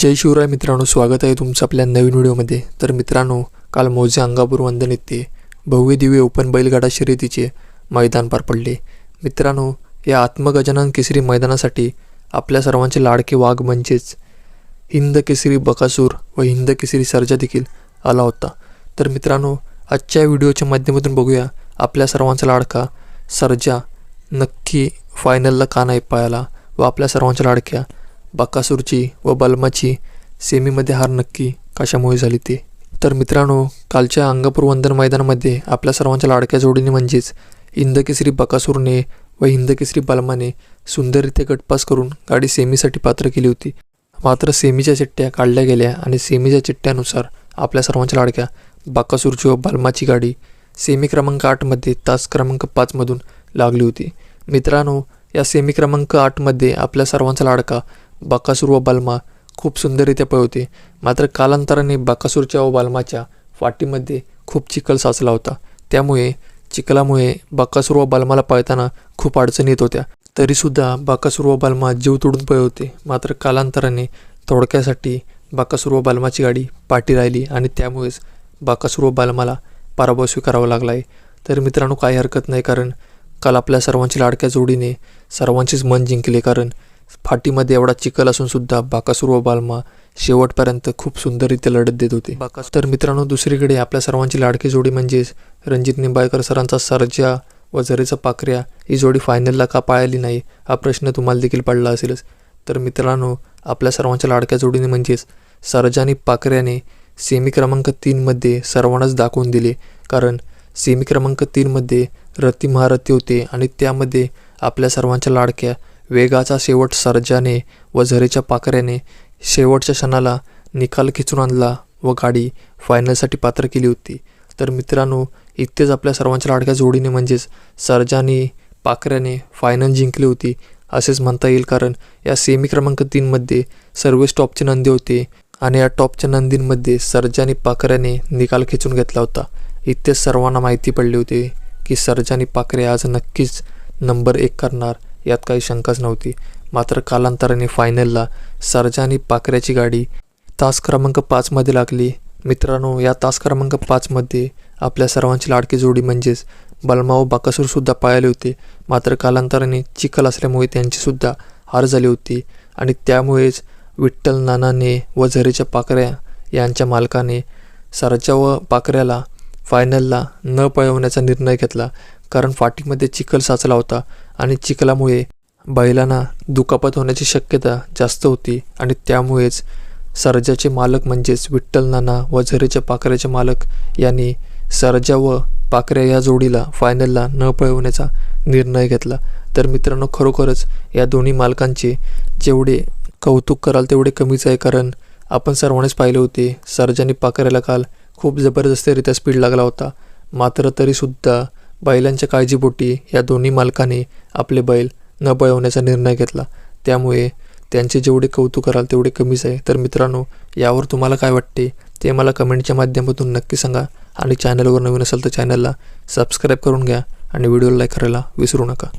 जय शिवराय मित्रांनो स्वागत आहे तुमचं आपल्या नवीन व्हिडिओमध्ये. तर मित्रांनो काल मोजे अंगापूर वंदन येथे भव्य दिव्य ओपन बैलगाडा शर्यतीचे मैदान पार पडले. मित्रांनो या आत्मगजानन केसरी मैदानासाठी आपल्या सर्वांचे लाडके वाघ म्हणजेच हिंद केसरी बकासूर व हिंद केसरी सर्जा देखील आला होता. तर मित्रांनो आजच्या व्हिडिओच्या माध्यमातून बघूया आपल्या सर्वांचा लाडका सर्जा नक्की फायनलला का नाही पाहायला व आपल्या सर्वांच्या लाडक्या बाकासूरची व बलमाची सेमीमध्ये हार नक्की कशामुळे झाली ते? तर मित्रांनो कालच्या अंगापूर वंदन मैदानामध्ये आपल्या सर्वांच्या लाडक्या जोडीने म्हणजेच हिंदकेसरी बकासूरने व हिंदकेसरी बलमाने सुंदररित्या गटपास करून गाडी सेमीसाठी पात्र केली होती. मात्र सेमीच्या चिठ्ठ्या काढल्या गेल्या आणि सेमीच्या चिठ्ठ्यानुसार आपल्या सर्वांच्या लाडक्या बाकासूरची व बलमाची गाडी सेमी क्रमांक आठमध्ये तास क्रमांक पाचमधून लागली होती. मित्रांनो या सेमी क्रमांक आठमध्ये आपल्या सर्वांचा लाडका बाकासूर व बाल्मा खूप सुंदररित्या पळवते. मात्र कालांतराने बाकासूरच्या व बाल्माच्या वाटीमध्ये खूप चिखल साचला होता. त्यामुळे चिखलामुळे बाकासूर व बाल्माला पळताना खूप अडचणी येत होत्या. तरीसुद्धा बाकासूर व बाल्मा जीव तोडून पळवते. मात्र कालांतराने थोडक्यासाठी बाकासूर व बाल्माची गाडी पाठी राहिली आणि त्यामुळेच बाकासूर व बाल्माला पराभव स्वीकारावा लागला आहे तर मित्रांनो काही हरकत नाही कारण काल आपल्या सर्वांची लाडक्या जोडीने सर्वांचीच मन जिंकले कारण फाटीमध्ये एवढा चिखल असून सुद्धा बाकासूर व बालमा शेवटपर्यंत खूप सुंदररित्या लढत देत होते. बाकास तर मित्रांनो दुसरीकडे आपल्या सर्वांची लाडकी जोडी म्हणजेच रणजित निंबाळकर सरांचा सर्जा व झरेचा पाखऱ्या ही जोडी फायनलला का पाळली नाही हा प्रश्न तुम्हाला देखील पडला असेलच. तर मित्रांनो आपल्या सर्वांच्या लाडक्या जोडीने म्हणजेच सर्जा आणि पाखऱ्याने सेमी क्रमांक तीनमध्ये सर्वांनाच दाखवून दिले. कारण सेमी क्रमांक तीनमध्ये रती महारथी होते आणि त्यामध्ये आपल्या सर्वांच्या लाडक्या वेगाचा शेवट सर्जाने व झरेच्या पाकऱ्याने शेवटच्या क्षणाला निकाल खिचून आणला व गाडी फायनलसाठी पात्र केली होती. तर मित्रांनो इतकेच आपल्या सर्वांच्या लाडक्या जोडीने म्हणजेच सर्जाने पाकऱ्याने फायनल जिंकली होती असेच म्हणता येईल कारण या सेमी क्रमांक तीनमध्ये सर्वच टॉपचे नंदी होते आणि या टॉपच्या नंदींमध्ये सर्जानी पाकऱ्याने निकाल खेचून घेतला होता. इतकेच सर्वांना माहिती पडली होती की सर्जानी पाकरे आज नक्कीच नंबर एक करणार यात काही शंकाच नव्हती. मात्र कालांतराने फायनलला सरजानी पाकऱ्याची गाडी तास क्रमांक पाचमध्ये लागली. मित्रांनो या तास क्रमांक पाचमध्ये आपल्या सर्वांची लाडकी जोडी म्हणजेच बलमा व बाकासूरसुद्धा पाळले होते. मात्र कालांतराने चिखल असल्यामुळे त्यांचीसुद्धा हार झाली होती आणि त्यामुळेच विठ्ठल नानाने व झरेच्या पाकऱ्या यांच्या मालकाने सरच्या व पाकऱ्याला फायनलला न पळवण्याचा निर्णय घेतला. कारण फाटीमध्ये चिखल साचला होता. आणि चिखलामुळे बैलांना दुखापत होण्याची शक्यता जास्त होती आणि त्यामुळेच सरजाचे मालक म्हणजेच विठ्ठल नाना व झरेच्या पाखऱ्याचे मालक यांनी सरजा व पाकऱ्या या जोडीला फायनलला न पळवण्याचा निर्णय घेतला. तर मित्रांनो खरोखरच या दोन्ही मालकांचे जेवढे कौतुक कराल तेवढे कमीच आहे कारण आपण सर्वांनीच पाहिले होते सरजाने पाखऱ्याला काल खूप जबरदस्तरित्या स्पीड लागला होता. मात्र तरीसुद्धा बैलांच्या काळजीपोटी या दोन्ही मालकाने आपले बैल न पळवण्याचा निर्णय घेतला. त्यामुळे त्यांचे जेवढे कौतुक कराल तेवढे कमीच आहे. तर मित्रांनो यावर तुम्हाला काय वाटते? ते मला कमेंटच्या माध्यमातून नक्की सांगा. आणि चॅनलवर नवीन असेल तर चॅनलला सबस्क्राईब करून घ्या. आणि व्हिडिओला लाईक करायला विसरू नका.